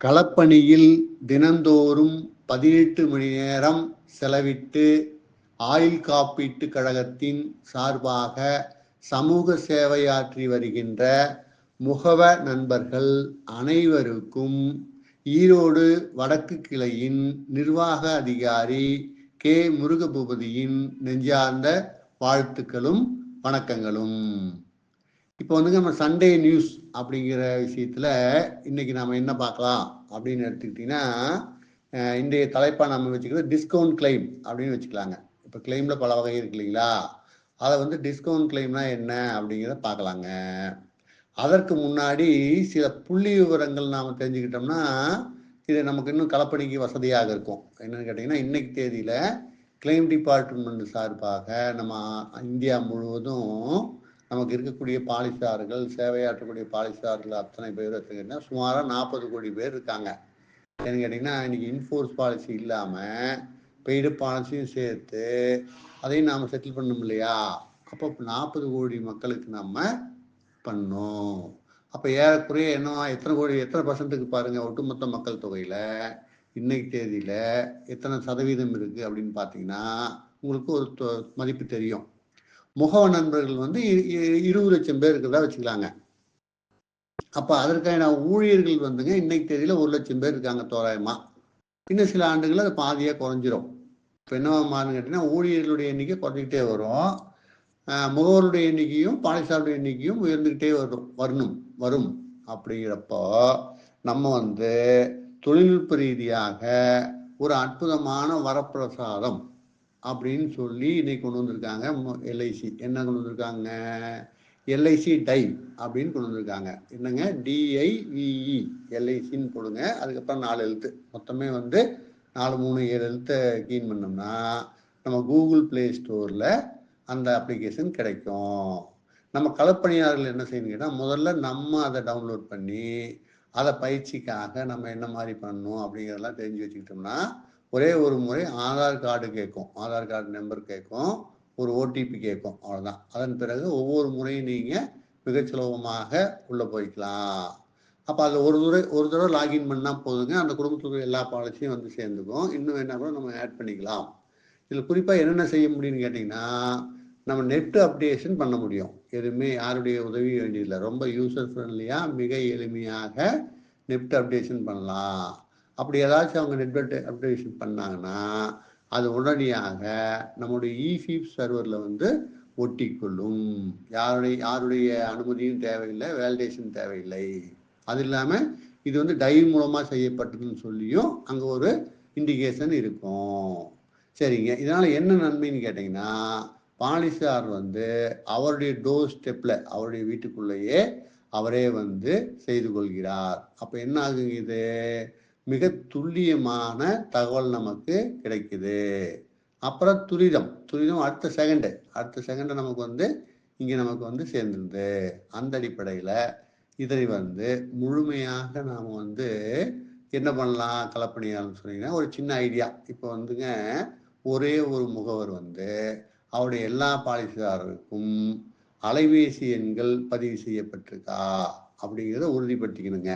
களப்பணியில் தினந்தோறும் பதினெட்டு மணி நேரம் செலவிட்டு ஆயுள் காப்பீட்டு கழகத்தின் சார்பாக சமூக சேவையாற்றி வருகின்ற முகவ நண்பர்கள் அனைவருக்கும் ஈரோடு வடக்கு கிளையின் நிர்வாக அதிகாரி கே முருகபூபதியின் நெஞ்சார்ந்த வாழ்த்துக்களும் வணக்கங்களும். இப்போ வந்து நம்ம சண்டே நியூஸ் அப்படிங்கிற விஷயத்தில் இன்னைக்கு நாம் என்ன பார்க்கலாம் அப்படின்னு எடுத்துக்கிட்டிங்கன்னா இன்றைய தலைப்பாக நம்ம வச்சுக்கிறது டிஸ்கவுண்ட் கிளைம் அப்படின்னு வச்சுக்கலாங்க. இப்போ கிளைமில் பல வகை இருக்கு இல்லைங்களா? அதை வந்து டிஸ்கவுண்ட் கிளைம்னா என்ன அப்படிங்கிறத பார்க்கலாங்க. அதற்கு முன்னாடி சில புள்ளி விவரங்கள் நாம் தெரிஞ்சுக்கிட்டோம்னா இது நமக்கு இன்னும் களப்பணிக்கு வசதியாக இருக்கும். என்னன்னு கேட்டிங்கன்னா இன்னைக்கு தேதியில் கிளைம் டிபார்ட்மெண்ட் சார்பாக நம்ம இந்தியா முழுவதும் நமக்கு இருக்கக்கூடிய பாலிசார்கள் சேவையாற்றக்கூடிய பாலிசார்கள் அத்தனை பேர் வச்சுக்கிட்டா சுமாராக நாற்பது கோடி பேர் இருக்காங்க. ஏன்னு கேட்டிங்கன்னா இன்னைக்கு இன்ஃபோர்ஸ் பாலிசி இல்லாமல் பெய்டு பாலிசியும் சேர்த்து அதையும் நாம் செட்டில் பண்ணோம் இல்லையா? அப்போ நாற்பது கோடி மக்களுக்கு நம்ம பண்ணோம் அப்போ ஏறக்குறைய என்ன எத்தனை கோடி எத்தனை பர்சன்ட்டுக்கு பாருங்கள் ஒட்டுமொத்த மக்கள் தொகையில் இன்னைக்கு தேதியில் எத்தனை சதவீதம் இருக்குது அப்படின்னு பார்த்தீங்கன்னா உங்களுக்கு ஒரு தொ- மதிப்பு தெரியும். முக நண்பர்கள் வந்து இருபது லட்சம் பேர் இருக்கிறதா வச்சுக்கலாங்க. அப்போ அதற்கான ஊழியர்கள் வந்துங்க இன்னைக்கு தேதியில் ஒரு லட்சம் பேர் இருக்காங்க தோராயமா. இன்னும் சில ஆண்டுகள் அது பாதியாக குறைஞ்சிரும். இப்போ என்னவா கேட்டிங்கன்னா கேட்டீங்கன்னா ஊழியர்களுடைய எண்ணிக்கை குறைஞ்சிக்கிட்டே வரும். முகவருடைய எண்ணிக்கையும் பாலிசாருடைய எண்ணிக்கையும் உயர்ந்துக்கிட்டே வரும் வரணும் வரும். அப்படிங்கிறப்போ நம்ம வந்து தொழில்நுட்ப ரீதியாக ஒரு அற்புதமான வரப்பிரசாதம் அப்படின்னு சொல்லி இன்னைக்கு கொண்டு வந்திருக்காங்க. எல்ஐசி என்ன கொண்டு வந்திருக்காங்க? எல்ஐசி டை அப்படின்னு கொண்டு வந்திருக்காங்க. என்னங்க? டிஐவிஇ எல்ஐசின்னு போடுங்க. அதுக்கப்புறம் நாலு எழுத்து. மொத்தமே வந்து நாலு மூணு ஏழு எழுத்தை கீன் பண்ணோம்னா நம்ம கூகுள் ப்ளே ஸ்டோரில் அந்த அப்ளிகேஷன் கிடைக்கும். நம்ம களப்பணியாளர்கள் என்ன செய்யணும் கேட்டால் முதல்ல நம்ம அதை டவுன்லோட் பண்ணி அதை பயிற்சிக்காக நம்ம என்ன மாதிரி பண்ணணும் அப்படிங்கிறதெல்லாம் தெரிஞ்சு வச்சுக்கிட்டோம்னா ஒரே ஒரு முறை ஆதார் கார்டு கேட்கும். ஆதார் கார்டு நம்பர் கேட்கும். ஒரு ஓடிபி கேட்கும். அவ்வளோதான் அதன் பிறகு ஒவ்வொரு முறையும் நீங்கள் மிகச் சுலபமாக உள்ளே போய்க்கலாம். அப்போ அதில் ஒரு தடவை ஒரு தடவை லாகின் பண்ணால் போதுங்க. அந்த குடும்பத்துக்கு எல்லா பாலிசியும் வந்து சேர்ந்துக்கும். இன்னும் என்ன கூட நம்ம ஆட் பண்ணிக்கலாம். இதில் குறிப்பாக என்னென்ன செய்ய முடியும்னு கேட்டிங்கன்னா நம்ம நெட் அப்டேஷன் பண்ண முடியும். எதுவுமே யாருடைய உதவி வேண்டியதில்லை. ரொம்ப யூசர் ஃப்ரெண்ட்லியாக மிக எளிமையாக நெட் அப்டேஷன் பண்ணலாம். அப்படி ஏதாச்சும் அவங்க நெட்வொர்க் அப்டேஷன் பண்ணாங்கன்னா அது உடனடியாக நம்முடைய இஃபிப் சர்வரில் வந்து ஒட்டிக்கொள்ளும். யாருடைய யாருடைய அனுமதியும் தேவையில்லை வேலிடேஷன் தேவையில்லை. அது இல்லாமல் இது வந்து டைவ் மூலமாக செய்யப்பட்டதுன்னு சொல்லியும் அங்கே ஒரு இண்டிகேஷன் இருக்கும். சரிங்க. இதனால் என்ன நன்மைன்னு கேட்டிங்கன்னா பாலிசார் வந்து அவருடைய டோர் ஸ்டெப்பில் அவருடைய வீட்டுக்குள்ளேயே அவரே வந்து செய்து கொள்கிறார். அப்போ என்ன ஆகுங்க இது? மிக துல்லியமான தகவல் நமக்கு கிடைக்குது. அப்புறம் துரிதம். துரிதம் அடுத்த செகண்டு அடுத்த செகண்டு நமக்கு வந்து இங்கே நமக்கு வந்து சேர்ந்துருது. அந்த அடிப்படையில் இதை வந்து முழுமையாக நாம் வந்து என்ன பண்ணலாம் கலப்பணியாலும் சொன்னீங்கன்னா ஒரு சின்ன ஐடியா இப்போ வந்துங்க ஒரே ஒரு முகவர் வந்து அவருடைய எல்லா பாலிசிதாரருக்கும் அலைபேசி எண்கள் பதிவு செய்யப்பட்டிருக்கா? அப்படிங்கிறத உறுதிப்படுத்திக்கணுங்க.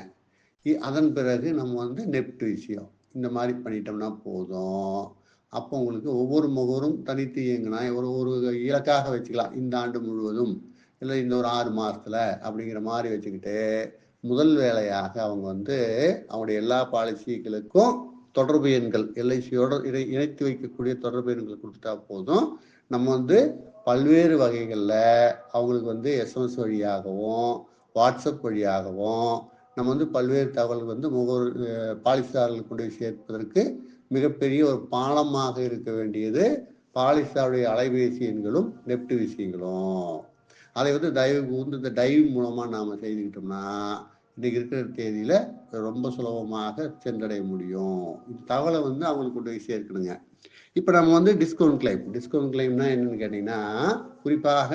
அதன் பிறகு நம்ம வந்து நெப்ட் விஷயம் இந்த மாதிரி பண்ணிட்டோம்னா போதும். அப்போ உங்களுக்கு ஒவ்வொரு முகவரும் தனித்து இயங்கினா ஒரு ஒரு இலக்காக வச்சுக்கலாம். இந்த ஆண்டு முழுவதும் இல்லை இந்த ஒரு ஆறு மாதத்தில் அப்படிங்கிற மாதிரி வச்சுக்கிட்டு முதல் வேலையாக அவங்க வந்து அவங்களுடைய எல்லா பாலிசிகளுக்கும் தொடர்பு எண்கள் எல்ஐசியோட இணை இணைத்து வைக்கக்கூடிய தொடர்பு எண்கள் கொடுத்துட்டா போதும். நம்ம வந்து பல்வேறு வகைகளில் அவங்களுக்கு வந்து எஸ்எம்எஸ் வழியாகவும் வாட்ஸ்அப் வழியாகவும் நம்ம வந்து பல்வேறு தகவல்கள் வந்து முகவர் அஹ், கொண்டு போய் சேர்ப்பதற்கு மிகப்பெரிய ஒரு பாலமாக இருக்க வேண்டியது பாலிசாருடைய அலைபேசி எண்களும் நெப்ட் விஷயங்களும். அதை வந்து தயவு கூர்ந்து இந்த டைவ் மூலமாக நாம் செய்துக்கிட்டோம்னா இன்னைக்கு இருக்கிற தேதியில் ரொம்ப சுலபமாக சென்றடைய முடியும். இந்த தகவலை வந்து அவங்களுக்கு கொண்டு போய் சேர்க்கணுங்க. இப்போ நம்ம வந்து டிஸ்கவுண்ட் கிளைம் டிஸ்கவுண்ட் கிளைம்னா என்னன்னு கேட்டிங்கன்னா குறிப்பாக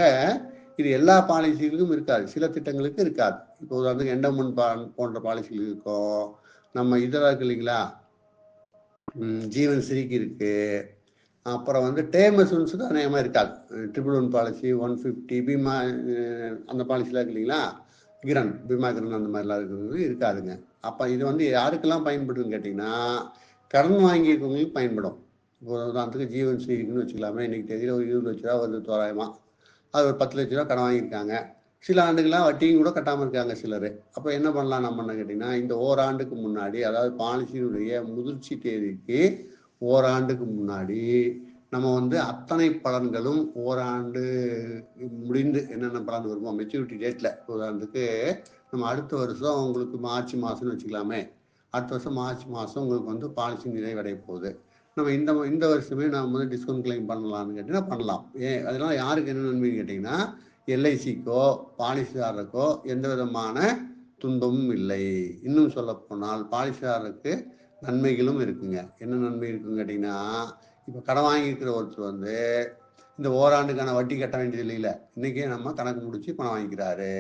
இது எல்லா பாலிசிகளுக்கும் இருக்காது. சில திட்டங்களுக்கு இருக்காது. இப்போ உதாரணத்துக்கு எண்டமன் பா போன்ற பாலிசிகள் இருக்கும் நம்ம இதெல்லாம் இருக்கு இல்லைங்களா? ஜீவன் ஸ்ரீக்கு இருக்கு. அப்புறம் வந்து டேம் இன்சூரன்ஸுக்கு அநேகமாக இருக்காது. Triple one policy one fifty Bima அந்த பாலிசிலாம் இருக்கு இல்லைங்களா? கிரண் பீமா கிரண் அந்த மாதிரிலாம் இருக்கிறது இருக்காதுங்க. அப்போ இது வந்து யாருக்கெல்லாம் பயன்படுதுன்னு கேட்டிங்கன்னா கடன் வாங்கியிருக்கவங்களுக்கு பயன்படும். இப்போ உதாரணத்துக்கு ஜீவன் ஸ்ரீக்குன்னு வச்சுக்கலாமே. இன்னைக்கு தேதியில் ஒரு இருபது லட்ச ரூபா வருது தோராயமாக அது ஒரு பத்து லட்ச ரூபா கடன் வாங்கியிருக்காங்க. சில ஆண்டுகளாக வட்டியும் கூட கட்டாமல் இருக்காங்க சிலர். அப்போ என்ன பண்ணலாம் நம்ம கேட்டிங்கன்னா இந்த ஓராண்டுக்கு முன்னாடி அதாவது பாலிசியினுடைய முதிர்ச்சி தேதிக்கு ஓராண்டுக்கு முன்னாடி நம்ம வந்து அத்தனை பலன்களும் ஓராண்டு முடிந்து என்னென்ன பலன் வருமோ மெச்சூரிட்டி டேட்டில் உதாரணத்துக்கு நம்ம அடுத்த வருஷம் உங்களுக்கு மார்ச் மாதம்னு வச்சுக்கலாமே. அடுத்த வருஷம் மார்ச் மாதம் உங்களுக்கு வந்து பாலிசி நிறைவடைய போகுது. நம்ம இந்த இந்த வருஷமே நம்ம வந்து டிஸ்கவுண்ட் கிளைம் பண்ணலாம்னு கேட்டிங்கன்னா பண்ணலாம். ஏன் அதனால் யாருக்கு என்ன நன்மைன்னு கேட்டிங்கன்னா எல்ஐசிக்கோ பாலிசிதாரருக்கோ எந்த விதமான துன்பமும் இல்லை. இன்னும் சொல்லப்போனால் பாலிசிதாரருக்கு நன்மைகளும் இருக்குங்க. என்ன நன்மை இருக்குன்னு கேட்டிங்கன்னா இப்போ கடன் வாங்கியிருக்கிற ஒருத்தர் வந்து இந்த ஓராண்டுக்கான வட்டி கட்ட வேண்டியது இல்லை இன்றைக்கே நம்ம கணக்கு முடித்து பணம் வாங்கிக்கிறாரு.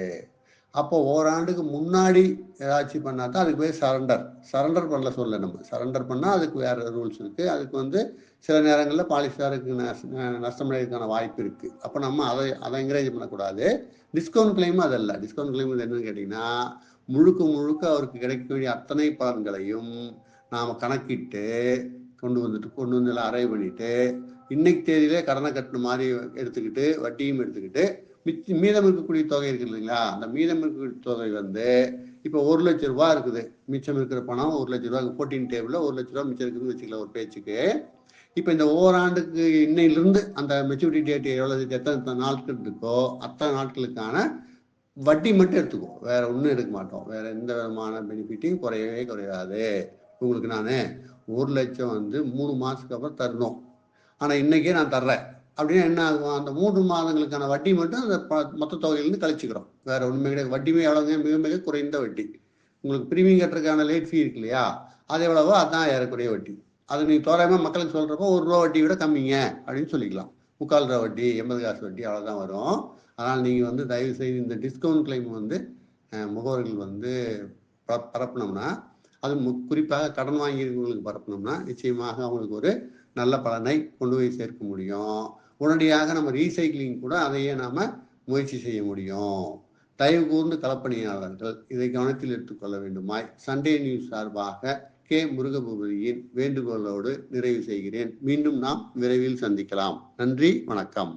அப்போ ஓராண்டுக்கு முன்னாடி ஏதாச்சும் பண்ணா தான் அதுக்கு போய் சரண்டர் சரண்டர் பண்ணல சொல்ல நம்ம. சரண்டர் பண்ணால் அதுக்கு வேறு ரூல்ஸ் இருக்குது அதுக்கு வந்து சில நேரங்களில் பாலிசிதாருக்கு நஷ்டமடைறதுக்கான வாய்ப்பு இருக்குது அப்போ நம்ம அதை அதை என்கரேஜ் பண்ணக்கூடாது. டிஸ்கவுண்ட் கிளைமும் அதல்ல டிஸ்கவுண்ட் கிளைம் என்னன்னு கேட்டிங்கன்னா முழுக்க முழுக்க அவருக்கு கிடைக்க வேண்டிய அத்தனை பலன்களையும் நாம் கணக்கிட்டு கொண்டு வந்துட்டு கொண்டு வந்து எல்லாம் அரைவ் பண்ணிட்டு இன்னைக்கு தேதியிலே கடனை கட்டின மாதிரி எடுத்துக்கிட்டு வட்டியும் எடுத்துக்கிட்டு மிச்ச மீதம் இருக்கக்கூடிய தொகை இருக்குது இல்லைங்களா? அந்த மீதம் இருக்கக்கூடிய தொகை வந்து இப்போ ஒரு லட்ச ரூபா இருக்குது. மிச்சம் இருக்கிற பணம் ஒரு லட்ச ரூபா ஃபோர்டீன் டேபிளில் ஒரு லட்ச ரூபா மிச்சம் இருக்குதுன்னு வச்சுக்கலாம் ஒரு பேச்சுக்கு. இப்போ இந்த ஓராண்டுக்கு இன்னையிலிருந்து அந்த மெச்சூரிட்டி டேட் எவ்வளோ எத்தனை நாட்கள் இருக்கோ அத்தனை நாட்களுக்கான வட்டி மட்டும் எடுத்துக்கோ. வேற ஒன்றும் எடுக்க மாட்டோம். வேற எந்த விதமான பெனிஃபிட்டையும் குறையவே குறையாது. உங்களுக்கு நான் ஒரு லட்சம் வந்து மூணு மாதத்துக்கு அப்புறம் தரணும். ஆனால் இன்னைக்கே நான் தர்றேன். அப்படின்னா என்ன ஆகும்? அந்த மூன்று மாதங்களுக்கான வட்டி மட்டும் அந்த மொத்த தொகையிலேருந்து கழிச்சுக்கிறோம். வேற ஒன்றுமே கிடையாது. வட்டியுமே எவ்வளோங்க மிக மிக குறைந்த வட்டி. உங்களுக்கு ப்ரீமியம் கட்டுறதுக்கான லேட் ஃபீ இருக்கு இல்லையா? அது எவ்வளவோ அதுதான் ஏறக்குறைய வட்டி. அது நீங்கள் தோராயமாக மக்களுக்கு சொல்கிறப்போ ஒரு ரூபா வட்டி விட கம்மிங்க அப்படின்னு சொல்லிக்கலாம். முக்கால் ரூபா வட்டி எண்பது காசு வட்டி அவ்வளோதான் வரும். அதனால் நீங்கள் வந்து தயவு செய்து இந்த டிஸ்கவுண்ட் கிளைம் வந்து முகவர்கள் வந்து பரப்பினோம்னா அது குறிப்பாக கடன் வாங்கியிருக்கவங்களுக்கு பரப்பினோம்னா நிச்சயமாக அவங்களுக்கு ஒரு நல்ல பலனை கொண்டு போய் சேர்க்க முடியும். உடனடியாக நம்ம ரீசைக்கிளிங் கூட அதையே நாம் முயற்சி செய்ய முடியும். தயவு கூர்ந்து கலப்பணியாளர்கள் இதை கவனத்தில் எடுத்துக்கொள்ள வேண்டுமாய் சண்டே நியூஸ் சார்பாக கே. முருகபூபதியின் வேண்டுகோளோடு நிறைவு செய்கிறேன். மீண்டும் நாம் விரைவில் சந்திக்கலாம். நன்றி வணக்கம்.